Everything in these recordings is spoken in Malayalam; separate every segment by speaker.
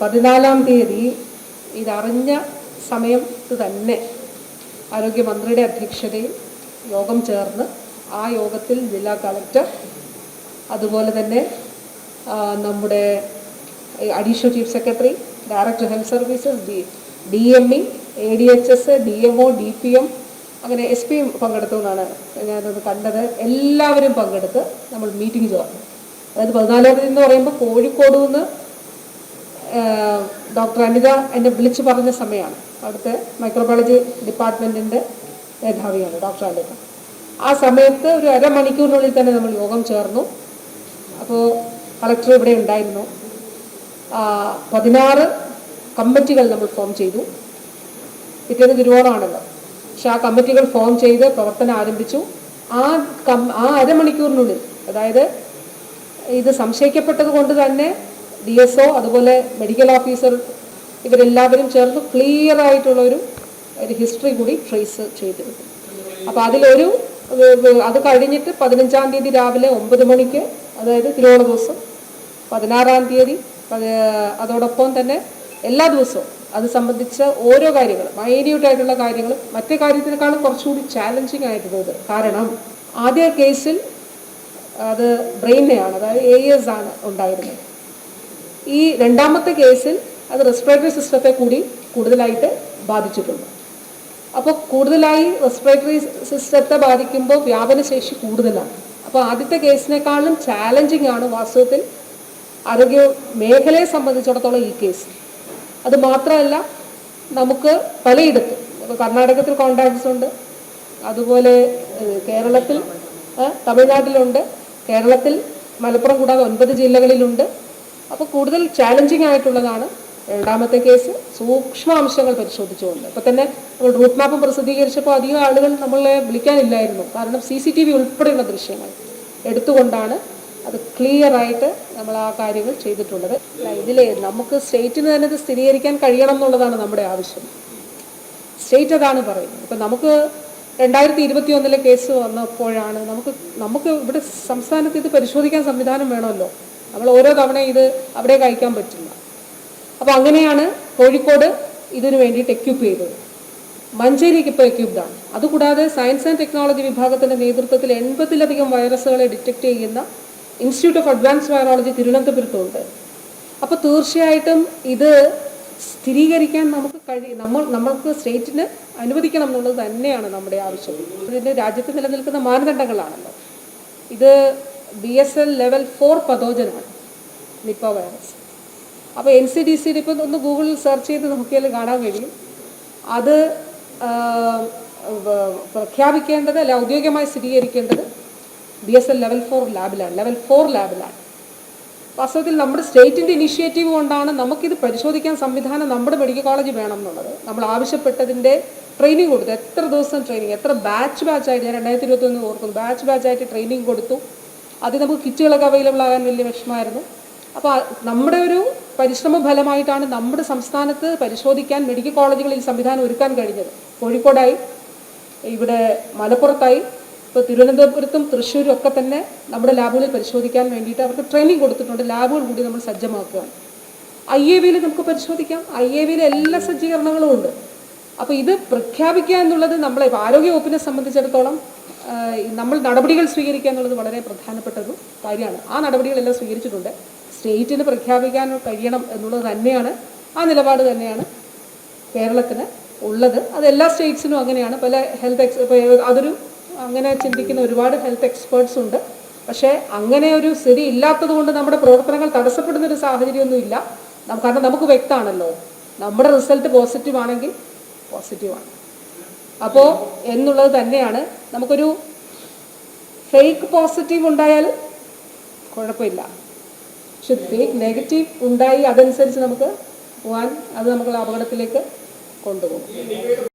Speaker 1: പതിനാലാം തീയതി ഇതറിഞ്ഞ സമയത്ത് തന്നെ ആരോഗ്യമന്ത്രിയുടെ അധ്യക്ഷതയിൽ യോഗം ചേർന്ന് ആ യോഗത്തിൽ ജില്ലാ കളക്ടർ അതുപോലെ തന്നെ നമ്മുടെ additional chief secretary director health services D D M E A D H S D M O D P M അങ്ങനെ എസ് പിയും പങ്കെടുത്തു എന്നാണ് ഞാനത് കണ്ടത്. എല്ലാവരും പങ്കെടുത്ത് നമ്മൾ മീറ്റിംഗ് ചേർന്നു. അതായത് പതിനാലാം തീയതി എന്ന് പറയുമ്പോൾ കോഴിക്കോട് നിന്ന് ഡോക്ടർ അനിത എന്നെ വിളിച്ചു പറഞ്ഞ സമയമാണ് അവിടുത്തെ മൈക്രോബയോളജി ഡിപ്പാർട്ട്മെന്റിന്റെ മേധാവിയാണ് ഡോക്ടർ അനിത. ആ സമയത്ത് ഒരു അരമണിക്കൂറിനുള്ളിൽ തന്നെ നമ്മൾ യോഗം ചേർന്നു. അപ്പോൾ കളക്ടർ ഇവിടെ ഉണ്ടായിരുന്നു. പതിനാറ് കമ്മിറ്റികൾ നമ്മൾ ഫോം ചെയ്തു. പിറ്റേന്ന് തിരുവോണമാണല്ലോ. പക്ഷെ ആ കമ്മിറ്റികൾ ഫോം ചെയ്ത് പ്രവർത്തനം ആരംഭിച്ചു. ആ കം ആ അരമണിക്കൂറിനുള്ളിൽ അതായത് ഇത് സംശയിക്കപ്പെട്ടത് കൊണ്ട് തന്നെ ഡി എസ് ഒ അതുപോലെ മെഡിക്കൽ ഓഫീസർ ഇവരെല്ലാവരും ചേർന്ന് ക്ലിയർ ആയിട്ടുള്ളൊരു ഒരു ഹിസ്റ്ററി കൂടി ട്രേസ് ചെയ്തിരുന്നു അപ്പോൾ അതിലൊരു അത് കഴിഞ്ഞിട്ട് പതിനഞ്ചാം തീയതി രാവിലെ ഒമ്പത് മണിക്ക് അതായത് തിരുവോണ ദിവസം പതിനാറാം തീയതി അതോടൊപ്പം തന്നെ എല്ലാ ദിവസവും അത് സംബന്ധിച്ച ഓരോ കാര്യങ്ങളും മൈന്യൂട്ട് ആയിട്ടുള്ള മറ്റു കാര്യത്തിനേക്കാളും കുറച്ചുകൂടി ചാലഞ്ചിങ് ആയിട്ടുള്ളത്. കാരണം ആദ്യ കേസിൽ അത് ബ്രെയിനെയാണ് അതായത് എ എസ് ആണ് ഉണ്ടായിരുന്നത് ഈ രണ്ടാമത്തെ കേസിൽ അത് റെസ്പിറേറ്ററി സിസ്റ്റത്തെ കൂടി കൂടുതലായിട്ട് ബാധിച്ചിട്ടുണ്ട്. അപ്പോൾ കൂടുതലായി റെസ്പിറേറ്ററി സിസ്റ്റത്തെ ബാധിക്കുമ്പോൾ വ്യാപനശേഷി കൂടുതലാണ്. അപ്പോൾ ആദ്യത്തെ കേസിനേക്കാളും ചാലഞ്ചിങ് ആണ് വാസ്തവത്തിൽ ആരോഗ്യ മേഖലയെ സംബന്ധിച്ചിടത്തോളം ഈ കേസ് അത് മാത്രമല്ല നമുക്ക് പലയിടത്തും കർണാടകത്തിൽ കോണ്ടാക്ട്സ് ഉണ്ട് അതുപോലെ കേരളത്തിൽ തമിഴ്നാട്ടിലുണ്ട് കേരളത്തിൽ മലപ്പുറം കൂടാതെ ഒൻപത് ജില്ലകളിലുണ്ട് അപ്പോൾ കൂടുതൽ ചാലഞ്ചിങ് ആയിട്ടുള്ളതാണ് രണ്ടാമത്തെ കേസ് സൂക്ഷ്മാംശങ്ങൾ പരിശോധിച്ചുകൊണ്ട്. അപ്പോൾ തന്നെ നമ്മൾ റൂട്ട് മാപ്പ് പ്രസിദ്ധീകരിച്ചപ്പോൾ അധികം ആളുകൾ നമ്മളെ വിളിക്കാനില്ലായിരുന്നു. കാരണം സി സി ടി വി ഉൾപ്പെടെയുള്ള ദൃശ്യങ്ങൾ എടുത്തുകൊണ്ടാണ് അത് ക്ലിയർ ആയിട്ട് നമ്മൾ ആ കാര്യങ്ങൾ ചെയ്തിട്ടുള്ളത്. ഇതിൽ നമുക്ക് സ്റ്റേറ്റിന് തന്നെ ഇത് സ്ഥിരീകരിക്കാൻ കഴിയണം എന്നുള്ളതാണ് നമ്മുടെ ആവശ്യം. സ്റ്റേറ്റ് അതാണ് പറയുന്നത്. ഇപ്പം നമുക്ക് രണ്ടായിരത്തി ഇരുപത്തി ഒന്നിലെ കേസ് വന്നപ്പോഴാണ് നമുക്ക് നമുക്ക് ഇവിടെ സംസ്ഥാനത്ത് ഇത് പരിശോധിക്കാൻ സംവിധാനം വേണമല്ലോ. നമ്മൾ ഓരോ തവണ ഇത് അവിടെ കഴിക്കാൻ പറ്റില്ല. അപ്പോൾ അങ്ങനെയാണ് കോഴിക്കോട് ഇതിനു വേണ്ടിയിട്ട് എക്യൂപ്പ് ചെയ്തത്. മഞ്ചേരിക്ക് ഇപ്പോൾ എക്യൂപ്ഡ് ആണ്. അതുകൂടാതെ സയൻസ് ആൻഡ് ടെക്നോളജി വിഭാഗത്തിന്റെ നേതൃത്വത്തിൽ എൺപതിലധികം വൈറസുകളെ ഡിറ്റക്ട് ചെയ്യുന്ന ഇൻസ്റ്റിറ്റ്യൂട്ട് ഓഫ് അഡ്വാൻസ് വൈറോളജി തിരുവനന്തപുരത്തുണ്ട്. അപ്പോൾ തീർച്ചയായിട്ടും ഇത് സ്ഥിരീകരിക്കാൻ നമുക്ക് കഴിയും നമ്മൾ നമ്മൾക്ക് സ്റ്റേറ്റിന് അനുവദിക്കണം എന്നുള്ളത് തന്നെയാണ് നമ്മുടെ ആവശ്യം. ഇതിന് രാജ്യത്ത് നിലനിൽക്കുന്ന മാനദണ്ഡങ്ങളാണല്ലോ. ഇത് B S L level four പതോജനാണ് Nipah virus അപ്പോൾ എൻ സി ഡി സിയുടെ ഇപ്പം ഒന്ന് ഗൂഗിളിൽ സെർച്ച് ചെയ്ത് നോക്കിയാൽ കാണാൻ കഴിയും. അത് പ്രഖ്യാപിക്കേണ്ടത് അല്ല ഔദ്യോഗികമായി സ്ഥിരീകരിക്കേണ്ടത് B S L level four ലാബിലാണ് level four ലാബിലാണ് വാസ്തവത്തിൽ നമ്മുടെ സ്റ്റേറ്റിന്റെ ഇനിഷ്യേറ്റീവ് കൊണ്ടാണ് നമുക്കിത് പരിശോധിക്കാൻ സംവിധാനം നമ്മുടെ മെഡിക്കൽ കോളേജ് വേണം എന്നുള്ളത് നമ്മൾ ആവശ്യപ്പെട്ടതിന്റെ ട്രെയിനിങ് കൊടുത്തു. എത്ര ദിവസം ട്രെയിനിങ് എത്ര ബാച്ച് ബാച്ചായിട്ട് ഞാൻ രണ്ടായിരത്തി ഇരുപത്തൊന്ന് ഓർക്കുന്നു. ബാച്ച് ബാച്ചായിട്ട് ട്രെയിനിങ് കൊടുത്തു. അത് നമുക്ക് കിറ്റുകളൊക്കെ അവൈലബിൾ ആകാൻ വലിയ വിഷമമായിരുന്നു. അപ്പോൾ നമ്മുടെ ഒരു പരിശ്രമ ഫലമായിട്ടാണ് നമ്മുടെ സംസ്ഥാനത്ത് പരിശോധിക്കാൻ മെഡിക്കൽ കോളേജുകളിൽ സംവിധാനം ഒരുക്കാൻ കഴിഞ്ഞത്. കോഴിക്കോടായി ഇവിടെ മലപ്പുറത്തായി ഇപ്പോൾ തിരുവനന്തപുരത്തും തൃശ്ശൂരും ഒക്കെ തന്നെ നമ്മുടെ ലാബുകളിൽ പരിശോധിക്കാൻ വേണ്ടിയിട്ട് അവർക്ക് ട്രെയിനിങ് കൊടുത്തിട്ടുണ്ട്. ലാബുകൾ കൂടി നമ്മൾ സജ്ജമാക്കുകയാണ്. ഐ എ വിയിൽ നമുക്ക് പരിശോധിക്കാം. ഐ എ വിയിൽ എല്ലാ സജ്ജീകരണങ്ങളും ഉണ്ട്. അപ്പോൾ ഇത് പ്രഖ്യാപിക്കുക എന്നുള്ളത് നമ്മളെ ആരോഗ്യ വകുപ്പിനെ സംബന്ധിച്ചിടത്തോളം നമ്മൾ നടപടികൾ സ്വീകരിക്കുക എന്നുള്ളത് വളരെ പ്രധാനപ്പെട്ട ഒരു കാര്യമാണ്. ആ നടപടികളെല്ലാം സ്വീകരിച്ചിട്ടുണ്ട്. സ്റ്റേറ്റിന് പ്രഖ്യാപിക്കാൻ കഴിയണം എന്നുള്ളത് തന്നെയാണ് ആ നിലപാട് തന്നെയാണ് കേരളത്തിന് ഉള്ളത്. അത് എല്ലാ സ്റ്റേറ്റ്സിനും അങ്ങനെയാണ്. പല ഹെൽത്ത് എക്സ് അതൊരു അങ്ങനെ ചിന്തിക്കുന്ന ഒരുപാട് ഹെൽത്ത് എക്സ്പേർട്സ് ഉണ്ട്. പക്ഷേ അങ്ങനെ ഒരു സ്ഥിതി ഇല്ലാത്തത് കൊണ്ട് നമ്മുടെ പ്രവർത്തനങ്ങൾ തടസ്സപ്പെടുന്ന ഒരു സാഹചര്യമൊന്നും ഇല്ല. കാരണം നമുക്ക് വ്യക്തമാണല്ലോ. നമ്മുടെ റിസൾട്ട് പോസിറ്റീവ് ആണെങ്കിൽ പോസിറ്റീവാണ്. അപ്പോൾ എന്നുള്ളത് തന്നെയാണ്. നമുക്കൊരു ഫേക്ക് പോസിറ്റീവ് ഉണ്ടായാൽ കുഴപ്പമില്ല. പക്ഷെ ഫേക്ക് നെഗറ്റീവ് ഉണ്ടായി അതനുസരിച്ച് നമുക്ക് പോകാൻ അത് നമുക്ക് അപകടത്തിലേക്ക് കൊണ്ടുപോകും.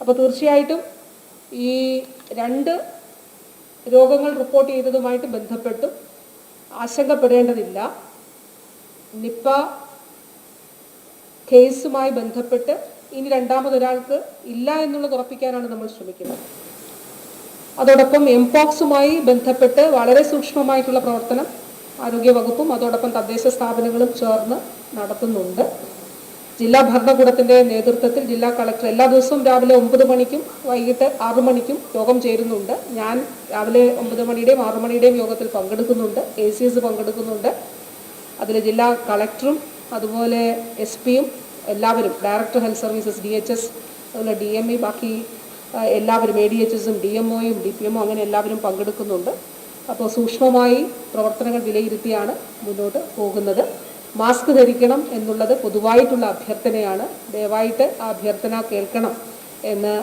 Speaker 1: അപ്പോൾ തീർച്ചയായിട്ടും ഈ രണ്ട് രോഗങ്ങൾ റിപ്പോർട്ട് ചെയ്തതുമായിട്ട് ബന്ധപ്പെട്ടും ആശങ്കപ്പെടേണ്ടതില്ല. നിപ്പ കേസുമായി ബന്ധപ്പെട്ട് ഇനി രണ്ടാമതൊരാൾക്ക് ഇല്ല എന്നുള്ളത് ഉറപ്പിക്കാനാണ് നമ്മൾ ശ്രമിക്കുന്നത്. അതോടൊപ്പം എംപോക്സുമായി ബന്ധപ്പെട്ട് വളരെ സൂക്ഷ്മമായിട്ടുള്ള പ്രവർത്തനം ആരോഗ്യവകുപ്പും അതോടൊപ്പം തദ്ദേശ സ്ഥാപനങ്ങളും ചേർന്ന് നടത്തുന്നുണ്ട്. ജില്ലാ ഭരണകൂടത്തിന്റെ നേതൃത്വത്തിൽ ജില്ലാ കളക്ടർ എല്ലാ ദിവസവും രാവിലെ ഒമ്പത് മണിക്കും വൈകിട്ട് ആറു മണിക്കും യോഗം ചേരുന്നുണ്ട്. ഞാൻ രാവിലെ ഒമ്പത് മണിയുടെയും ആറു മണിയുടെയും യോഗത്തിൽ പങ്കെടുക്കുന്നുണ്ട്. എ സി എസ് പങ്കെടുക്കുന്നുണ്ട്. അതിൽ ജില്ലാ കളക്ടറും അതുപോലെ എസ് പിയും എല്ലാവരും director health services D H S അതുപോലെ ഡി എം ഇ ബാക്കി എല്ലാവരും എ ഡി എച്ച് എസും ഡി എം ഒയും ഡി പി എമ്മും അങ്ങനെ എല്ലാവരും പങ്കെടുക്കുന്നുണ്ട്. അപ്പോൾ സൂക്ഷ്മമായി പ്രവർത്തനങ്ങൾ വിലയിരുത്തിയാണ് മുന്നോട്ട് പോകുന്നത്. മാസ്ക് ധരിക്കണം എന്നുള്ളത് പൊതുവായിട്ടുള്ള അഭ്യർത്ഥനയാണ്. ദയവായിട്ട് ആ അഭ്യർത്ഥന കേൾക്കണം എന്ന്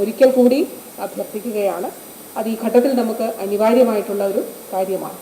Speaker 1: ഒരിക്കൽ കൂടി അഭ്യർത്ഥിക്കുകയാണ്. അത് ഈ ഘട്ടത്തിൽ നമുക്ക് അനിവാര്യമായിട്ടുള്ള ഒരു കാര്യമാണ്.